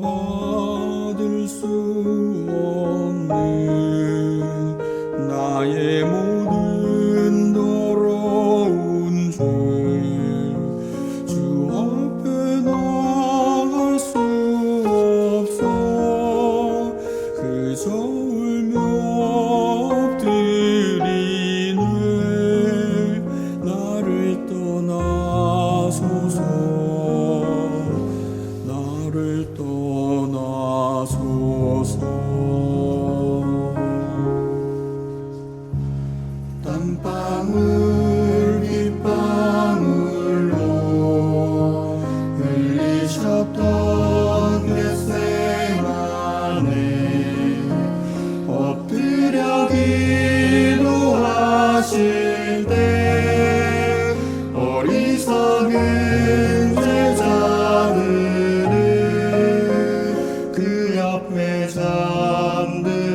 용서받을 수 없는 나의 모든 더러운 죄. 주 앞에 나갈 수 없어. 그저 흘리셨던 겟세마네 엎드려 기도하실 때 어리석은 제자들은 그 옆에 잠들